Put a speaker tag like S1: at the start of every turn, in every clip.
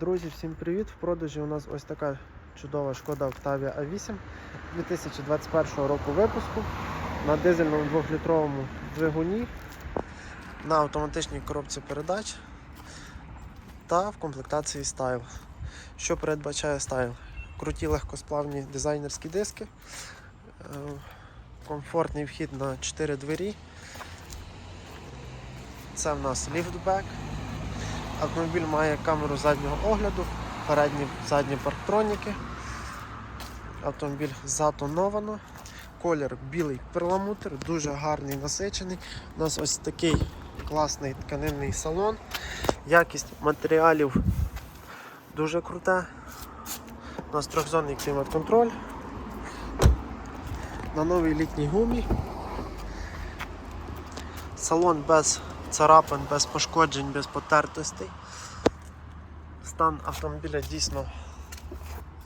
S1: Друзі, всім привіт! В продажі у нас ось така чудова шкода Octavia A8 2021 року випуску на дизельному 2-літровому двигуні, на автоматичній коробці передач та в комплектації Style. Що передбачає Style? Круті легкосплавні дизайнерські диски, е, комфортний вхід на 4 двері. Це в нас ліфтбек. Автомобіль має камеру заднього огляду, передні задні парктроніки. Автомобіль затоновано. Колір білий перламутр, дуже гарний насичений. У нас ось такий класний тканинний салон. Якість матеріалів дуже крута. У нас трьохзонний клімат-контроль. На новій літній гумі. Салон без царапин, без пошкоджень, без потертостей. Стан автомобіля дійсно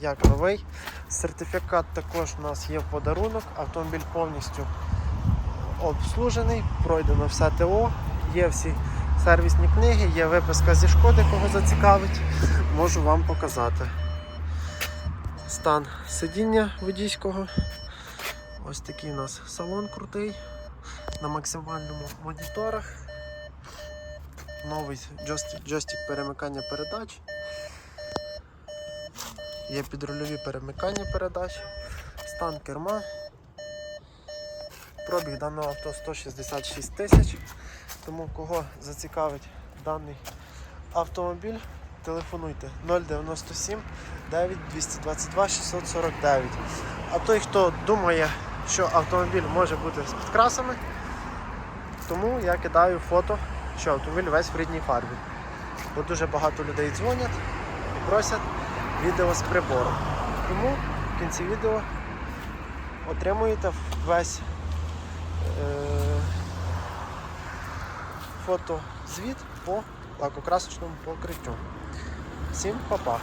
S1: як новий. Сертифікат також у нас є в подарунок. Автомобіль повністю обслужений, пройдено все ТО, є всі сервісні книги, є виписка зі шкоди, кого зацікавить, можу вам показати. Стан сидіння водійського. Ось такий у нас салон крутий на максимальному моніторах. Новий джойстик, перемикання передач. Є підрульові перемикання передач, стан керма. Пробіг даного авто 166 тисяч. Тому кого зацікавить даний автомобіль, телефонуйте 097 9 222 649. А той, хто думає, що автомобіль може бути з підкрасами, тому я кидаю фото, що автомобіль весь в рідній фарбі. Бо дуже багато людей дзвонять і просять відео з прибору. Тому в кінці відео отримуєте весь е- фотозвіт по лакокрасочному покриттю. Всім па-па!